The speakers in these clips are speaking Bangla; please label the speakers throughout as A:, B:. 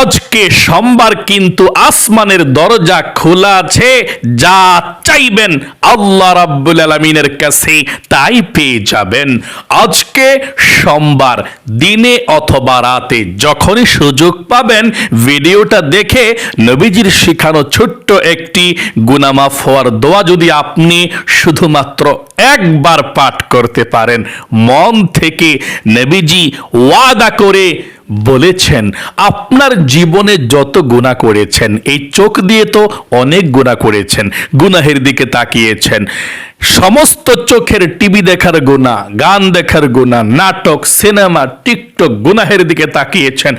A: আজকে সোমবার কিন্তু আসমানের দরজা খোলা আছে, যা চাইবেন আল্লাহ রাব্বুল আলমিনের কাছে, তাই পেয়ে যাবেন। আজকে সোমবার, দিনে অথবা রাতে যখনই সুযোগ পাবেন, ভিডিওটা দেখে নবীজির শেখানো ছোট্ট একটি গুনামাফ হওয়ার দোয়া যদি আপনি শুধুমাত্র একবার পাঠ করতে পারেন, মন থেকে নবীজি ওয়াদা করে বলেছেন, আপনার জীবনে যত গুণা করেছেন, এই চোখ দিয়ে তো অনেক গুণা করেছেন, গুনাহের দিকে তাকিয়েছেন। সমস্ত চোখের টিভি দেখার গুণা গান দেখার গুণা নাটক, সিনেমা, টিকটক গুনাহের দিকে তাকিয়েছেন।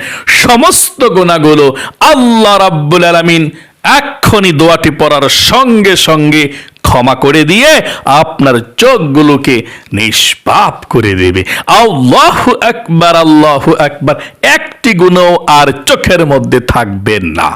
A: সমস্ত গুণাগুলো আল্লাহ রাব্বুল আলামিন এক্ষুনি দোয়াটি পড়ার সঙ্গে সঙ্গে ক্ষমা করে দিয়ে আপনার চোখগুলোকে নিষ্পাপ করে দেবে। আল্লাহ একবার আল্লাহ একবার একটি গুণও আর চোখের মধ্যে থাকবে না।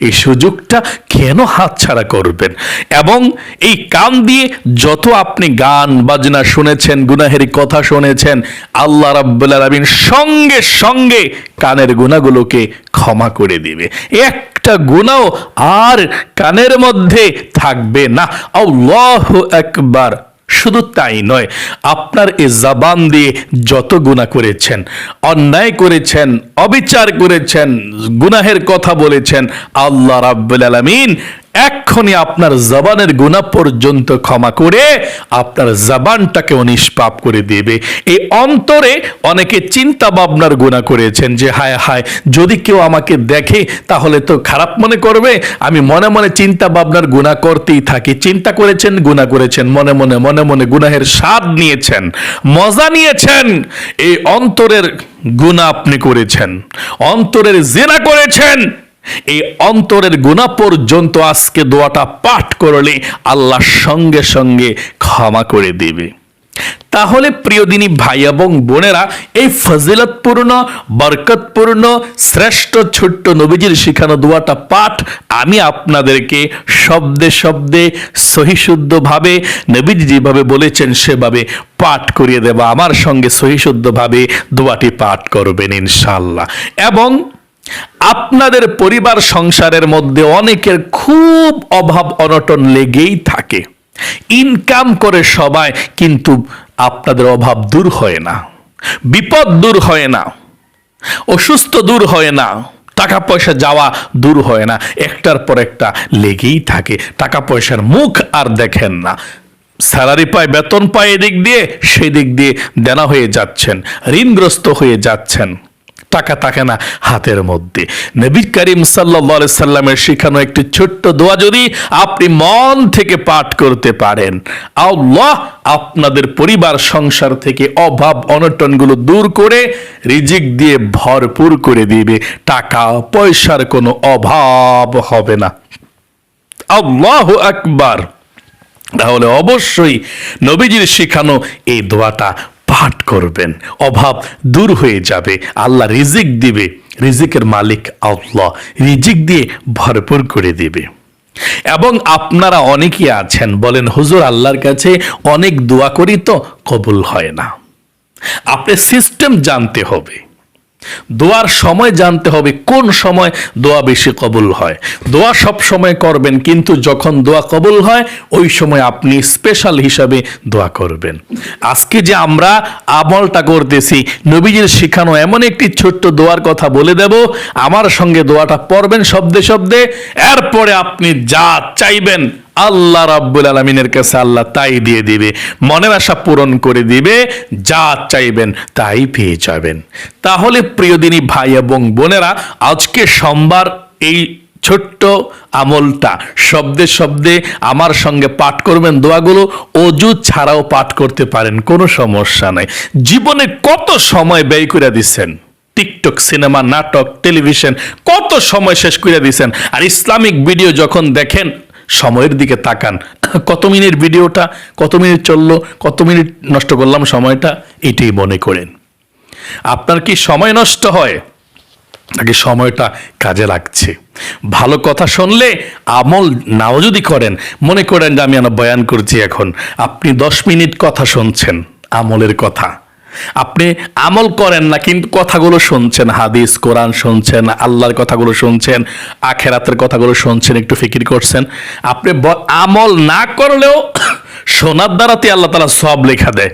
A: এই সুযোগটা কেন হাতছাড়া করবেন? এবং এই কান দিয়ে যত আপনি গান, বাজনা শুনেছেন, গুনাহের কথা শুনেছেন, আল্লাহ রাব্বুল আলামিন সঙ্গে সঙ্গে কানের গুণাগুলোকে ক্ষমা করে দিবে। একটা গুণাও আর কানের মধ্যে থাকবে না। আল্লাহ একবার শুধু তাই নয়, আপনার এ জবান দিয়ে যত গুণা করেছেন, অন্যায় করেছেন, অবিচার করেছেন, গুনাহের কথা বলেছেন, আল্লাহ রাব্বুল আলামিন এক্ষুনি আপনার জবানের গুণা পর্যন্ত ক্ষমা করে আপনার জবানটাকে নিষ্পাপ করে দেবে। এই অন্তরে অনেকে চিন্তা ভাবনার গুণা করেছেন যে, হায় হায়, যদি কেউ আমাকে দেখে তাহলে তো খারাপ মনে করবে। আমি মনে মনে চিন্তা ভাবনার গুণা করতেই থাকি। চিন্তা করেছেন, গুণা করেছেন, মনে মনে মনে মনে গুনাহের স্বাদ নিয়েছেন, মজা নিয়েছেন। এই অন্তরের গুণা আপনি করেছেন, অন্তরের জেনা করেছেন। এই অন্তরের গুণা পর্যন্ত আজকে দোয়াটা পাঠ করলে আল্লাহ সঙ্গে সঙ্গে ক্ষমা করে দেবে। তাহলে প্রিয় দিনী ভাই এবং বোনেরা, এই ফজিলতপূর্ণ, বরকতপূর্ণ, শ্রেষ্ঠ ছোট্ট নবীজির শিখানো দোয়াটা পাঠ আমি আপনাদেরকে শব্দে শব্দে, সহিশুদ্ধভাবে, নবীজি যেভাবে বলেছেন সেভাবে পাঠ করিয়ে দেব। আমার সঙ্গে সহিশুদ্ধভাবে দোয়াটি পাঠ করবেন ইনশাল্লাহ এবং আপনাদের পরিবার সংসারের মধ্যে অনেকের খুব অভাব অনটন লেগেই থাকে। ইনকাম করে সবাই, কিন্তু আপনাদের অভাব দূর হয় না। বিপদ দূর হয় না। অসুস্থ দূর হয় না। টাকা পয়সা যাওয়া দূর হয় না। একটার পর একটা লেগেই থাকে। টাকা পয়সার মুখ আর দেখেন না। স্যালারি পায়, বেতন পায় এদিক দিয়ে, সেদিক দিয়ে দেনা হয়ে যাচ্ছেন, ঋণগ্রস্ত হয়ে যাচ্ছেন। টাকা থাকে না হাতের মধ্যে। নবী করিম সাল্লা সাল্লামের শিখানো একটি ছোট্ট দোয়া যদি আপনি মন থেকে পাঠ করতে পারেন, আল্লাহ আপনাদের পরিবার, সংসার থেকে অভাব, অনটনগুলো দূর করে রিজিক দিয়ে ভরপুর করে দিবে। টাকা, পয়সার কোনো অভাব হবে না। আল্লাহ আকবার। তাহলে অবশ্যই নবীজির শিখানো এই দোয়াটা পাঠ করবেন। অভাব দূর হয়ে যাবে। আল্লাহ রিজিক দিবে। রিজিকের মালিক আল্লাহ। রিজিক দিয়ে ভরপুর করে দিবে। এবং আপনারা অনেকেই আছেন, বলেন, হুজুর, আল্লাহর কাছে অনেক দোয়া করি তো কবুল হয় না। আপনি সিস্টেম জানতে হবে। দোয়ার সময় জানতে হবে কোন সময় দোয়া বেশি কবুল হয়। দোয়া সব সময় করবেন, কিন্তু যখন দোয়া কবুল হয়, ওই সময় আপনি স্পেশাল হিসাবে দোয়া করবেন। আজকে যে আমরা আমলটা করতেছি, নবীজির শিখানো এমন একটি ছোট্ট দোয়ার কথা বলে দেব, আমার সঙ্গে দোয়াটা পড়বেন শব্দে শব্দে, এরপরে আপনি যা চাইবেন আল্লাহ রাব্বুল আলমিনের কাছে আল্লাহ তাই দিয়ে দিবে, মনের আশা পূরণ করে দিবে, যা চাইবেন তাই পেয়ে যাবেন। তাহলে প্রিয়দিনী ভাই এবং বোনেরা, আজকে সোমবার এই ছোট্ট আমলটা, শব্দে শব্দে আমার সঙ্গে পাঠ করবেন দোয়াগুলো, অজু ছাড়াও পাঠ করতে পারেন, কোনো সমস্যা নাই। জীবনে কত সময় ব্যয় করে দিচ্ছেন? টিকটক, সিনেমা, নাটক, টেলিভিশন, কত সময় শেষ করে দিয়েছেন আর ইসলামিক ভিডিও যখন দেখেন সময়ের দিকে তাকান। কত মিনিট ভিডিওটা, কত মিনিট চলল, কত মিনিট নষ্ট করলাম সময়টা, এটাই মনে করেন। আপনার কি সময় নষ্ট হয়? নাকি সময়টা কাজে লাগছে। ভালো কথা শুনলে আমল নাও যদি করেন, মনে করেন যে আমি বয়ান করছি এখন। আপনি দশ মিনিট কথা শুনছেন, আমলের কথা। আপনি আমল করেন না, কিন্তু কথাগুলো শুনছেন, হাদিস, কোরআন শুনছেন, আল্লাহর কথাগুলো শুনছেন, আখেরাতের কথাগুলো শুনছেন, একটু ফিকির করছেন। আপনি আমল না করলেও শোনার দ্বারাতে আল্লাহ তালা সব লেখা দেয়।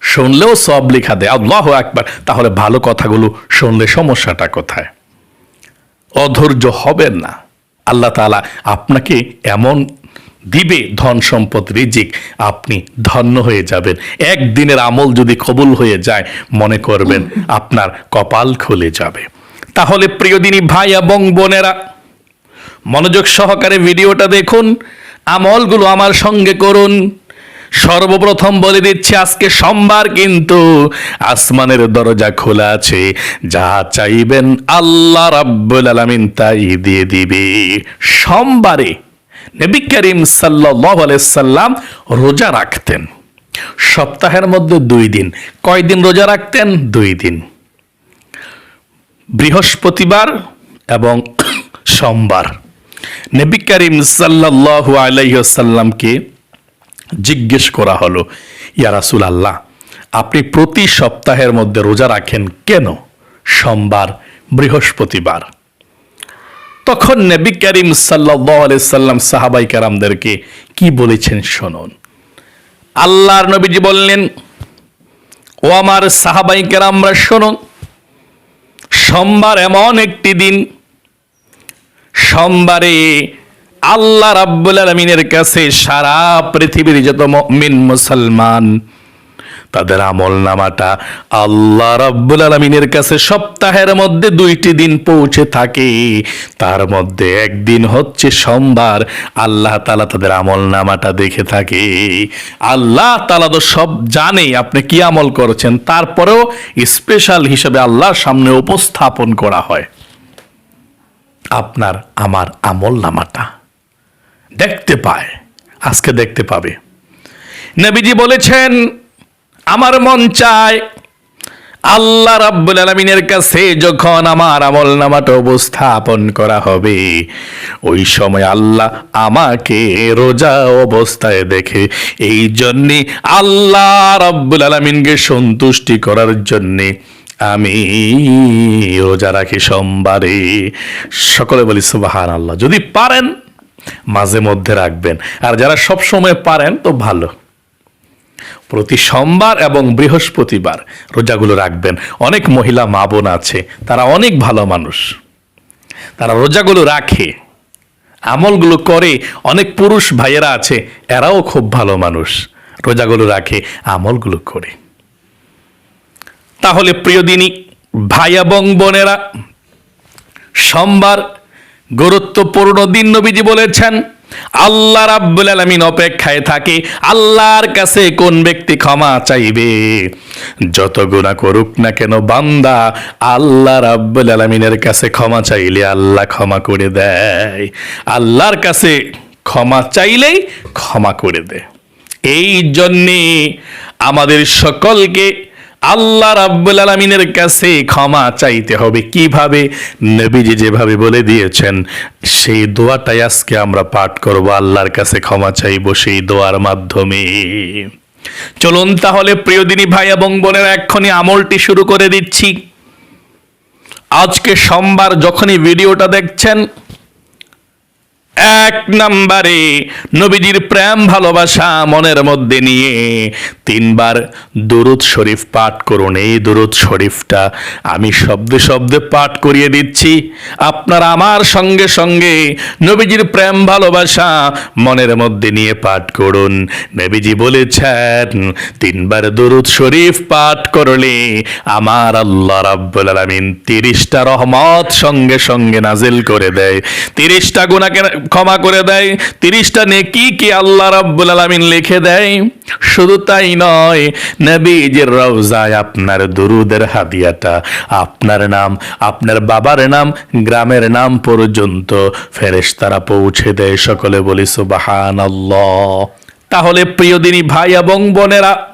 A: শুনলেও সব লেখা দেয়। আল্লাহ একবার তাহলে ভালো কথাগুলো শুনলে সমস্যাটা কোথায়? অধৈর্য হবেন না। আল্লাহ তাআলা আপনাকে এমন দিবে ধন সম্পদ রিজিক, আপনি ধন্য হয়ে যাবেন। একদিনের আমল যদি কবুল হয়ে যায়, মনে করবেন আপনার কপাল খুলে যাবে। তাহলে প্রিয়দিনী ভাই এবং বোনেরা, মনোযোগ সহকারে ভিডিওটা দেখুন, আমলগুলো আমার সঙ্গে করুন। সর্বপ্রথম বলে দিচ্ছি, আজকে সোমবার কিন্তু আসমানের দরজা খোলা আছে। যা চাইবেন আল্লাহ রাব্বুল আলামিন তাই দিয়ে দিবে। সোমবারে নবী করিম সাল্লাল্লাহু আলাইহি সাল্লাম রোজা রাখতেন। সপ্তাহের মধ্যে দুই দিন। কয়দিন রোজা রাখতেন? দুই দিন। বৃহস্পতিবার এবং সোমবার। নবী করিম সাল্লাল্লাহু আলাইহি সাল্লামকে জিজ্ঞেস করা হলো, ইয়া রাসূল আল্লাহ আপনি প্রতি সপ্তাহের মধ্যে রোজা রাখেন কেন? সোমবার, বৃহস্পতিবার। তখন নবী করিম সাল্লাম সাহাবাই কারামদেরকে কি বলেছেন শুনুন। আল্লাহর নবীজি বললেন, ও আমার সাহাবাই কেরামরা শুনুন সোমবার এমন একটি দিন, সোমবারে আল্লাহ রাব্বুল আলমিনের কাছে সারা পৃথিবীর যত মিন মুসলমান তাদের আমল নামাটা আল্লাহ রাব্বুল আলমিনের কাছে সপ্তাহের মধ্যে দুইটি দিন পৌঁছে থাকে। তার মধ্যে একদিন হচ্ছে সোমবার, আল্লাহ তালা তাদের আমল নামাটা দেখে থাকে। আল্লাহ তালা তো সব জানে আপনি কি আমল করেছেন, তারপরেও স্পেশাল হিসেবে আল্লাহর সামনে উপস্থাপন করা হয়। আপনার আমার আমল নামাটা দেখতে পায়, আজকে দেখতে পাবে। নবীজি বলেছেন আমার মন চায় আল্লাহ রাব্বুল আলমিনের কাছে যখন আমার আমল নামাটা উপস্থাপন করা হবে, ওই সময় আল্লাহ আমাকে রোজা অবস্থায় দেখে এই জন্যে আল্লাহ রাব্বুল আলমিনকে সন্তুষ্টি করার জন্যে আমি রোজা রাখি সোমবারে। সকলে বলি সুবাহান আল্লাহ যদি পারেন, মাঝে মধ্যে রাখবেন। আর যারা সব সময় পারেন, তো ভালো। প্রতি সোমবার এবং বৃহস্পতিবার রোজাগুলো রাখবেন। অনেক মহিলা মা বোন আছে, তারা অনেক ভালো মানুষ। তারা রোজাগুলো রাখে, আমলগুলো করে, অনেক পুরুষ ভাইয়েরা আছে, এরাও খুব ভালো মানুষ। রোজাগুলো রাখে, আমলগুলো করে। তাহলে প্রিয় দিনী, ভাই এবং বোনেরা, সোমবার গুরুত্বপূর্ণ দিন নবীজি বলেছেন আল্লাহ রাব্বুল আলামিন অপেক্ষায় থাকে, আল্লাহর কাছে কোন ব্যক্তি ক্ষমা চাইবে? যত গুণা করুক না কেন বান্দা, আল্লাহ রাব্বুল আলামিনের কাছে ক্ষমা চাইলে আল্লাহ ক্ষমা করে দেয়। আল্লাহর কাছে ক্ষমা চাইলেই ক্ষমা করে দেয়। এই জন্যে আমাদের সকলকে আল্লাহ রাব্বুল আলমিনের কাছে ক্ষমা চাইতে হবে। কীভাবে? নবীজি যেভাবে বলে দিয়েছেন, সেই দোয়াটাই আজকে আমরা পাঠ করব। আল্লাহর কাছে ক্ষমা চাইব সেই দোয়ার মাধ্যমে। চলুন তাহলে প্রিয়দিনী ভাই এবং বোনের, এক্ষুনি আমলটি শুরু করে দিচ্ছি। আজকে সোমবার যখনই ভিডিওটা দেখছেন এক নম্বরে নবীজির প্রেম, ভালোবাসা মনের মধ্যে নিয়ে তিনবার দুরুদ শরীফ পাঠ করুন। এই দুরুদ শরীফটা আমি শব্দে শব্দে পাঠ করিয়ে দিচ্ছি। আপনারা আমার সঙ্গে সঙ্গে নবীজির প্রেম, ভালোবাসা মনের মধ্যে নিয়ে পাঠ করুন। নবীজি বলেছেন, তিনবার দুরুদ শরীফ পাঠ করলে আমার আল্লাহ রাব্বুল আলামিন তিরিশটা রহমত সঙ্গে সঙ্গে নাজিল করে দেয়। তিরিশটা গুণাকে ক্ষমা করে দেয়। তিরিশটা নেকি কি আল্লাহ রাব্বুল আলামিন লিখে দেয়? শুধু তাই নয়, নবীজির রওজায় আপনার দুরুদের হাদিয়াটা, আপনার নাম, আপনার বাবার নাম, গ্রামের নাম পর্যন্ত ফেরেশতারা পৌঁছে দেয়। সকলে বলি, সুবহানাল্লাহ। তাহলে প্রিয়দিনী ভাই এবং বোনেরা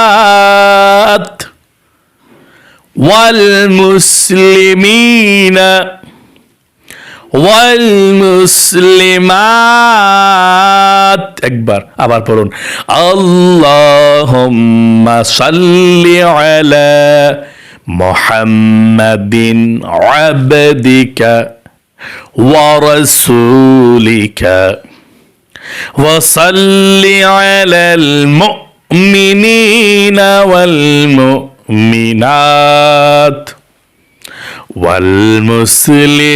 A: والمؤمنات والمسلمين والمسلمات একবার আবার পড়ুন আল্লাহুম্মা সাল্লি আলা মুহাম্মাদিন আবদিকা ওয়া রাসূলিকা وصل على المؤمنين والمؤمنات والمسلمين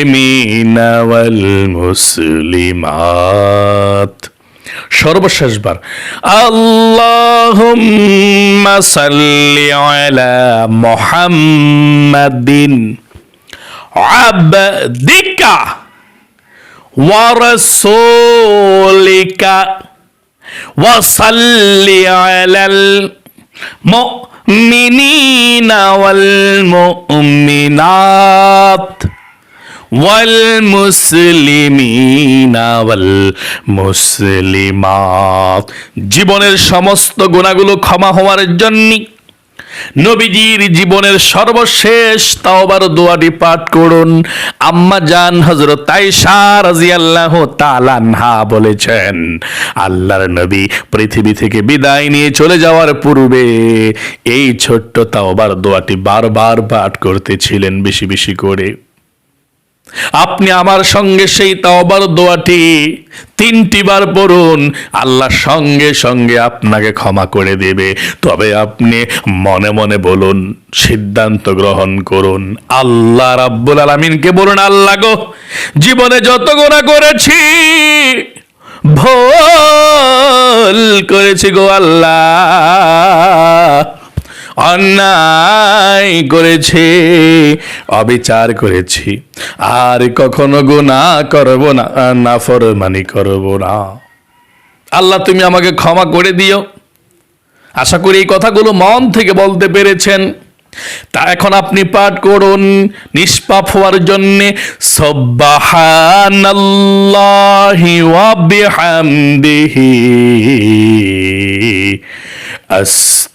A: والمسلمات সর্বশেষবার আল্লাহুম্মা সাল্লি আলা মুহাম্মাদিন আবদিকা ورسولك وصل على المؤمنين والمؤمنات والمسلمين والمسلمات জীবনের সমস্ত গুণাগুলো ক্ষমা হওয়ার জন্য নবীজির জীবনের সর্বশেষ তাওবার দোয়াটি পাঠ করুন। আম্মা জান হজরত তাইশা রাদিয়াল্লাহু তাআলা আনহা বলেছেন, আল্লাহর নবী পৃথিবী থেকে বিদায় নিয়ে চলে যাওয়ার পূর্বে এই ছোট্ট তাওবার দোয়াটি বারবার পাঠ করতেছিলেন বেশি বেশি করে। আপনি আমার সঙ্গে সেই তাওবার দোয়াটি তিনটি বার পড়ুন, আল্লাহ সঙ্গে সঙ্গে আপনাকে ক্ষমা করে দেবে। তবে আপনি মনে মনে বলুন, সিদ্ধান্ত গ্রহণ করুন। আল্লাহ রাব্বুল আলামিনকে বলুন, আল্লাহ গো, জীবনে যত গোনা করেছি, ভোল করেছি গো আল্লাহ। অন্যায় করেছি, অবিচার করেছি। আর কখনো গুনাহ করব না, নাফরমানি করব না। আল্লাহ, তুমি আমাকে ক্ষমা করে দিও। আশা করি এই কথাগুলো মন থেকে বলতে পেরেছেন। তা এখন আপনি পাঠ করুন, নিষ্পাপ হওয়ার জন্যে সব্বাহানাল্লাহি ওয়া বিহামদিহি।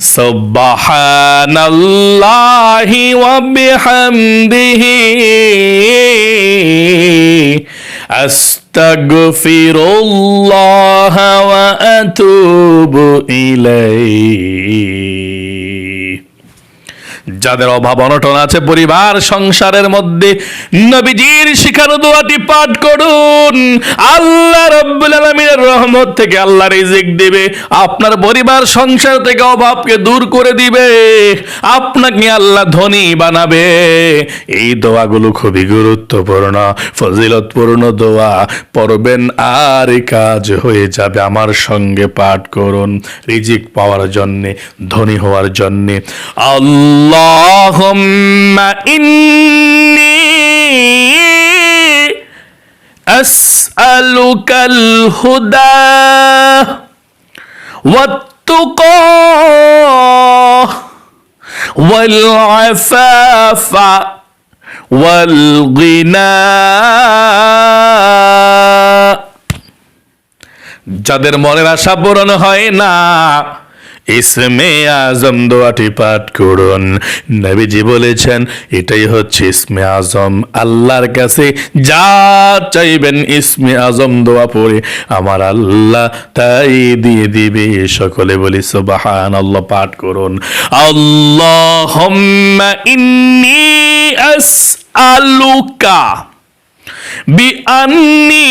A: সুবহানাল্লাহি ওয়া বিহামদিহি। আস্তাগফিরুল্লাহ ওয়া আতুবু ইলাইহি। যাদের অভাব অনটন আছে পরিবার, সংসারের মধ্যে, নবীজির শিখানো দোয়াটি পাঠ করুন। আল্লাহ রব্বুল আলামিনের রহমত থেকে আল্লাহ রিজিক দিবে, আপনার পরিবার, সংসার থেকে অভাবকে দূর করে দিবে, আপনাকে আল্লাহ ধনী বানাবে। এই দোয়াগুলো খুবই গুরুত্বপূর্ণ, ফজিলতপূর্ণ দোয়া। পড়বেন আর কাজ হয়ে যাবে আমার সঙ্গে পাঠ করুন, রিজিক পাওয়ার জন্যে, ধনী হওয়ার জন্যে। আল্লাহুম্মা ইন্নী আসআলুকাল হুদা والتقى والعفاف والغنى যাদের মনের আশা পূরণ হয় না ইসমে আজম দোয়াটি পাঠ করুন। নবীজি বলেছেন, এটাই হচ্ছে ইসমে আজম। আল্লাহর কাছে যা চাইবেন ইসমে আজম দোয়া পড়ে, আমার আল্লাহ তাই দিয়ে দিবে। সকলে বলি সুবাহান আল্লাহ পাঠ করুন। আল্লাহ ইন্নি আসআলুকা বিআন্নি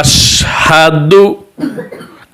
A: আশহাদু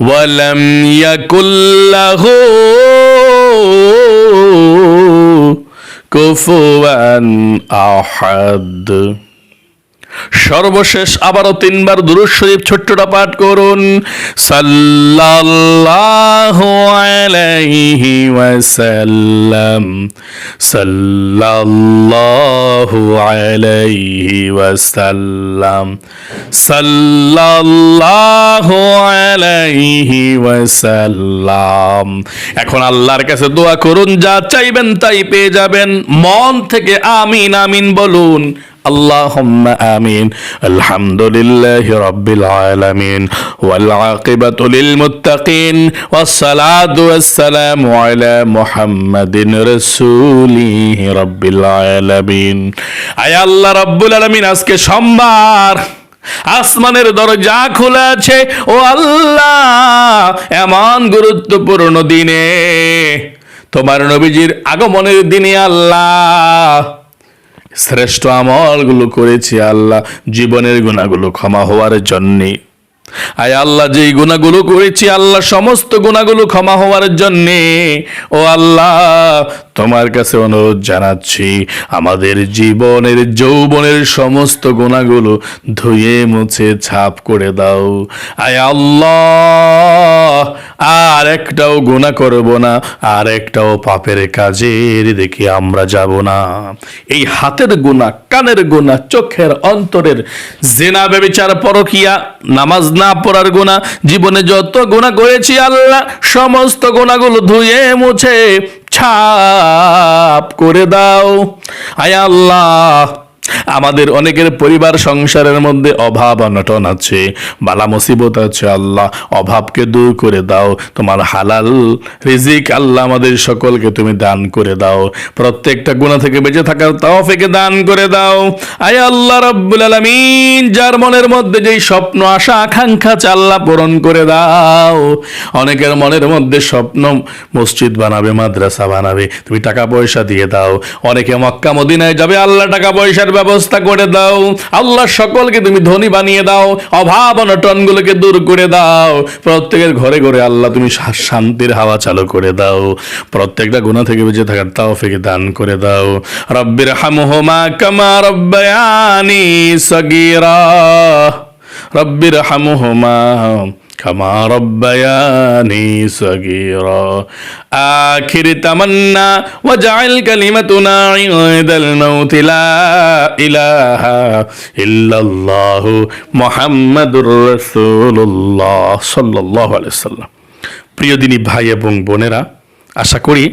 A: ولم يكن له كفوا أحد সর্বশেষ আবারও তিনবার দুরুদ শরীফ ছোট্টটা পাঠ করুন। সাল্লাল্লাহু আলাইহি ওয়াসাল্লাম। সাল্লাল্লাহু আলাইহি ওয়াসাল্লাম। সাল্লাল্লাহু আলাইহি ওয়াসাল্লাম। এখন আল্লাহর কাছে দোয়া করুন, যা চাইবেন তাই পেয়ে যাবেন। মন থেকে আমিন আমিন বলুন। اللهم آمين الحمد لله رب العالمين والعاقبة للمتقين والصلاة والسلام على محمد رسوله رب العالمين আয় আল্লাহ রব্বুল আলামিন আজকে সোমবার আসমানের দরজা খোলা আছে ও আল্লাহ এমন গুরুত্বপূর্ণ দিনে তোমার নবীজির আগমনের দিনে আল্লাহ শ্রেষ্ঠ আমলগুলো করেছি আল্লাহ, জীবনের গুণাগুলো ক্ষমা হওয়ার জন্যে। আয় আল্লাহ, যেই গুণাগুলো করেছি, আল্লাহ, সমস্ত গুণাগুলো ক্ষমা হওয়ার জন্যে। ও আল্লাহ তোমার কাছে অনুরোধ জানাচ্ছি, আমাদের জীবনের, যৌবনের সমস্ত গোনাগুলো ধুয়ে মুছে ছাপ করে দাও। আয় আল্লাহ, আর একটাও গোনা করব না, আর একটাও পাপের কাজের দেখি আমরা যাব না। এই হাতের গোনা কানের গোনা চোখের অন্তরের জেনা বেবিচার পরকিয়া, নামাজ না পড়ার গোনা জীবনে যত গোনা করেছি আল্লাহ, সমস্ত গোনাগুলো ধুয়ে মুছে ছাপ করে দাও। আয় আল্লাহ আমাদের অনেকের পরিবার সংসারের মধ্যে অভাব অনটন আছে। বালা মুসিবত আছে, আল্লাহ অভাবকে দূর করে দাও। তোমার হালাল রিজিক আল্লাহ আমাদের সকলকে তুমি দান করে দাও। প্রত্যেকটা গুণা থেকে বেঁচে থাকার তৌফিকে দান করে দাও। আয় আল্লাহ রাব্বুল আলামিন, যার মনের মধ্যে যেই স্বপ্ন, আশা, আকাঙ্ক্ষা আল্লাহ পূরণ করে দাও। অনেকের মনের মধ্যে স্বপ্ন, মসজিদ বানাবে, মাদ্রাসা বানাবে, তুমি টাকা পয়সা দিয়ে দাও। অনেকে মক্কা, মদিনায় যাবে, আল্লাহ টাকা পয়সার ব্যবস্থা করে দাও। আল্লাহ সকলকে তুমি ধনী বানিয়ে দাও। অভাব অনটনগুলোকে দূর করে দাও। প্রত্যেকের ঘরে ঘরে আল্লাহ তুমি শান্তির হাওয়া চালু করে দাও। প্রত্যেকটা গুণা থেকে বেঁচে থাকার তাও ফেকে দান করে দাও। রব্বির হামহুমা কামা রব্বায়ানি সগীরা। রব্বির হামহুমা কামা রব্বায়ানি সগীরা। আখির তামান্না ওয়া জাআল কালিমাতুনা ইদাল মাউত লা ইলাহা ইল্লাল্লাহ মুহাম্মাদুর রাসূলুল্লাহ সাল্লাল্লাহু আলাইহি সাল্লাম প্রিয় দিনী ভাই এবং বোনেরা, আশা করি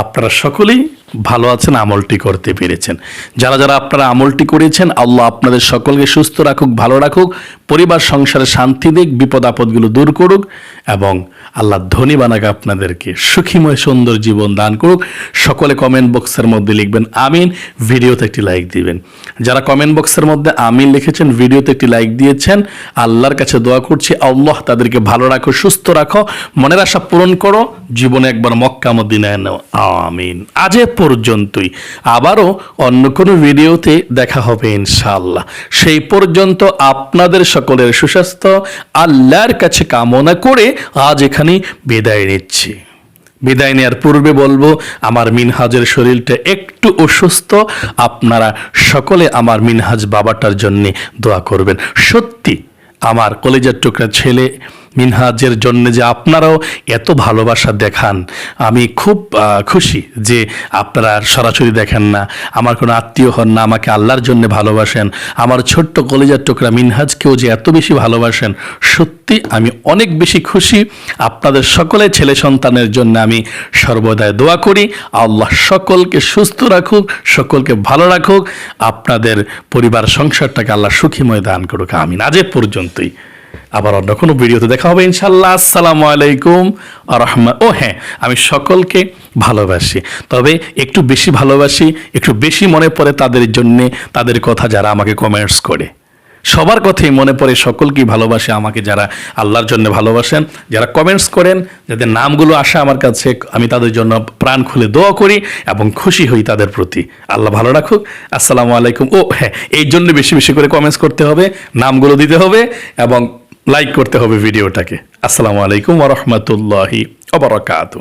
A: আপনারা সকলেই ভালো আছেন, আমলটি করতে পেরেছেন। যারা যারা আপনারা আমলটি করেছেন, আল্লাহ আপনাদের সকলকে সুস্থ রাখুক, ভালো রাখুক, পরিবার, সংসারে শান্তি দিক, বিপদ আপদগুলো দূর করুক এবং আল্লাহ ধনী বানাক আপনাদেরকে। সুখীময়, সুন্দর জীবন দান করুক। সকলে কমেন্ট বক্সের মধ্যে লিখবেন, আমিন। ভিডিওতে একটি লাইক দিবেন। যারা কমেন্ট বক্সের মধ্যে আমিন লিখেছেন, ভিডিওতে একটি লাইক দিয়েছেন, আল্লাহর কাছে দোয়া করছি, আল্লাহ তাদেরকে ভালো রাখো, সুস্থ রাখো, মনের আশা পূরণ করো, জীবনে একবার মক্কা, মদিনায় আমিন। আজ পর্যন্তই। আবারও অন্য কোনো ভিডিওতে দেখা হবে ইনশাআল্লাহ। সেই পর্যন্ত আপনাদের সকলের সুস্বাস্থ্য, আল্লাহর কাছে কামনা করে আজ এখানে বিদায় নিচ্ছি। বিদায় নেওয়ার পূর্বে বলব, আমার মিনহাজের শরীরটা একটু অসুস্থ। আপনারা সকলে আমার মিনহাজ বাবাটার জন্যে দোয়া করবেন। সত্যি, আমার কলেজের টুকরা ছেলে মিনহাজের জন্য যে আপনারাও এত ভালোবাসা দেখান, আমি খুব খুশি যে আপনারা সরাসরি দেখেন না। আমার কোনো আত্মীয় হন না, আমাকে আল্লাহর জন্য ভালোবাসেন। আমার ছোট্ট কলেজের টুকরা মিনহাজকেও যে এত বেশি ভালোবাসেন, সত্যি আমি অনেক বেশি খুশি। আপনাদের সকলে ছেলে সন্তানের জন্য আমি সর্বদাই দোয়া করি। আল্লাহ সকলকে সুস্থ রাখুক, সকলকে ভালো রাখুক। আপনাদের পরিবার, সংসারটাকে আল্লাহ সুখীময় দান করুক। আমিন। আজ পর্যন্তই। আবার অন্য কোনো ভিডিওতে দেখা হবে ইনশাল্লাহ আসসালামু আলাইকুম আ রহমা ও হ্যাঁ আমি সকলকে ভালোবাসি। তবে একটু বেশি ভালোবাসি, একটু বেশি মনে পড়ে তাদের জন্যে, তাদের কথা যারা আমাকে কমেন্টস করে। সবার কথাই মনে পড়ে, সকলকেই ভালোবাসে আমাকে যারা আল্লাহর জন্য ভালোবাসেন, যারা কমেন্টস করেন, যাদের নামগুলো আসে আমার কাছে, আমি তাদের জন্য প্রাণ খুলে দোয়া করি এবং খুশি হই তাদের প্রতি। আল্লাহ ভালো রাখুক। আসসালামু আলাইকুম। ও হ্যাঁ এই জন্য বেশি বেশি করে কমেন্টস করতে হবে, নামগুলো দিতে হবে এবং লাইক করতে হবে ভিডিওটাকে আসসালামু আলাইকুম ওরহমতুল্লাহি অবরাকাতু